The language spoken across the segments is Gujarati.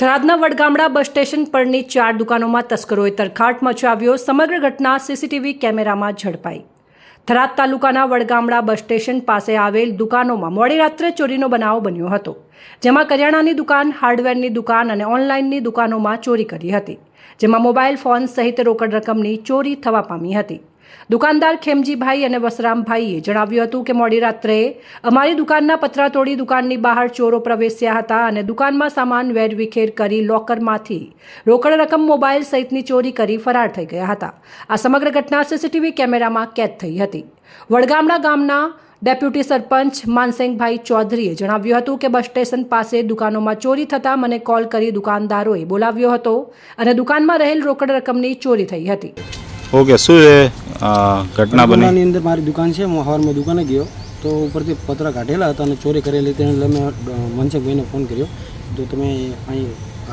થરાદના વડગામડા બસ સ્ટેશન પરની ચાર દુકાનોમાં તસ્કરોએ તરખાટ મચાવ્યો. સમગ્ર ઘટના સીસીટીવી કેમેરામાં ઝડપાઈ. થરાદ તાલુકાના વડગામડા બસ સ્ટેશન પાસે આવેલ દુકાનોમાં મોડી રાત્રે ચોરીનો બનાવ બન્યો હતો, જેમાં કરિયાણાની દુકાન, હાર્ડવેરની દુકાન અને ઓનલાઈનની દુકાનોમાં ચોરી કરી હતી, જેમાં મોબાઈલ ફોન સહિત રોકડ રકમની ચોરી થવા પામી હતી. દુકાનદાર ખેમજીભાઈ અને વસરામભાઈએ જણાવ્યું હતું કે મોડી રાત્રે અમારી દુકાનના પતરા તોડી દુકાનની બહાર ચોરો પ્રવેશ્યા હતા અને દુકાનમાં સામાન વેરવિખેર કરી લોકરમાંથી રોકડ રકમ મોબાઈલ સહિતની ચોરી કરી ફરાર થઈ ગયા હતા. આ સમગ્ર ઘટના સીસીટીવી કેમેરામાં કેદ થઈ હતી. વડગામડા ગામના ડેપ્યુટી સરપંચ માનસિંહભાઈ ચૌધરીએ જણાવ્યું હતું કે બસ સ્ટેશન પાસે દુકાનોમાં ચોરી થતાં મને કોલ કરી દુકાનદારોએ બોલાવ્યો હતો અને દુકાનમાં રહેલ રોકડ રકમની ચોરી થઈ હતી. ઓકે, શું છે? ઘટના બની? ની અંદર મારી દુકાન છે હું સવારમાં દુકાને ગયો. તો ઉપરથી પતરા કાઢેલા હતા અને ચોરી કરેલી તેને મેં અ, મનસુખભાઈને ફોન કર્યો. તો તમે અહીં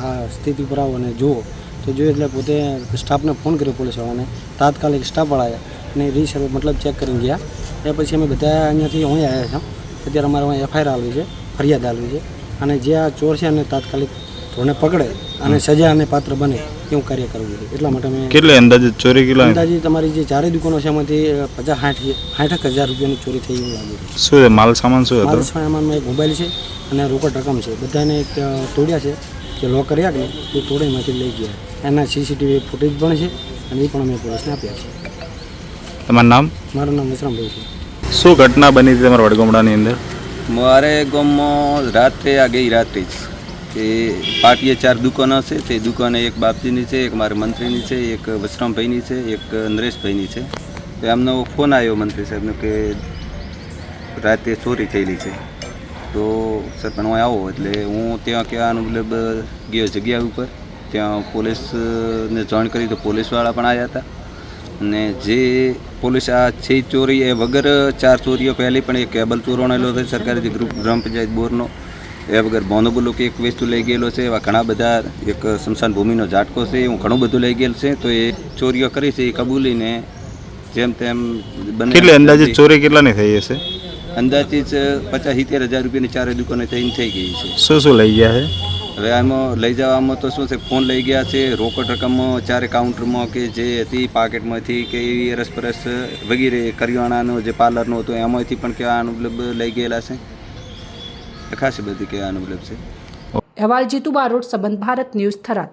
આ સ્થિતિ પર આવો અને જુઓ. તો જોયું એટલે પોતે સ્ટાફને ફોન કર્યો પોલીસવાળાને તાત્કાલિક સ્ટાફવાળા આવ્યા અને રીસર્વ મતલબ ચેક કરીને ગયા. એ પછી અમે બધા અહીંયાથી અહીં આવ્યા છે અત્યારે અમારે અહીં એફઆઈઆર આવી છે ફરિયાદ આવી છે. અને જે આ ચોર છે એને તાત્કાલિક ધોરણે પકડે અને સજા અને પાત્ર બને. એવું કાર્ય કરવું જોઈએ? એટલા માટે અમે કેટલી અંદાજે ચોરી કેટલા અંદાજે તમારી જે ચારે દુકાનો છે એમાંથી પચાસ સાઠ સાઠ હજાર રૂપિયાની ચોરી થઈ એવું લાગે છે. શું છે માલ સામાન શું માલ સામાનમાં એક મોબાઈલ છે અને રોકડ રકમ છે. બધાને એક તોડ્યા છે કે લોક કર્યા કે એ તોડીમાંથી લઈ ગયા. એના સીસીટીવી ફૂટેજ પણ છે અને એ પણ અમે પોલીસને આપ્યા છે. તમારું નામ? મારું નામ વિશ્રામભાઈ છે. શું ઘટના બની હતી તમારા વડગામડાની અંદર? મારે ગામમાં રાત્રે આ ગઈ રાત્રે જ કે પાટીએ ચાર દુકાનો છે. તે દુકાને એક બાપજીની છે, એક મારા મંત્રીની છે, એક વસરામભાઈની છે, એક નરેશભાઈની છે. તો એમનો ફોન આવ્યો મંત્રી સાહેબનો કે રાતે ચોરી થયેલી છે. તો સર, પણ હું આવો એટલે હું ત્યાં કહેવાનું મતલબ ગયો જગ્યા ઉપર. ત્યાં પોલીસને જાણ કરી તો પોલીસવાળા પણ આવ્યા હતા. અને જે પોલીસ આ છે ચોરી એ વગર ચાર ચોરીઓ પહેલી પણ એક કેબલ ચોરાણેલો હતો સરકારી ગ્રુપ ગ્રામ પંચાયત બોરનો. એ વગર બોનોબોલો કે એક વસ્તુ લઈ ગયેલો છે એવા ઘણા બધા એક સ્મશાન ભૂમિનો ઝાટકો છે એવું ઘણું બધું લઈ ગયેલ છે તો એ ચોરીઓ કરી છે એ કબૂલીને જેમ તેમ બને કેટલી અંદાજે ચોરી કેટલાની થઈ હશે? અંદાજિત પચાસ સિત્તેર હજાર રૂપિયાની ચારે દુકાને થઈને થઈ ગઈ છે. શું શું લઈ ગયા છે? હવે આમાં લઈ જવામાં તો શું છે ફોન લઈ ગયા છે રોકડ રકમ ચારે કાઉન્ટરમાં કે જે હતી પાકેટમાંથી કે એવી અરસપરસ વગેરે કરિયાણાનો જે પાર્લરનો હતો એમાંથી પણ કેવા મતલબ લઈ ગયેલા છે. ખાસી બધી કહેવાનો મતલબ છે અહેવાલ જીતુ બારોટ સંબંધ ભારત ન્યૂઝ થરાદ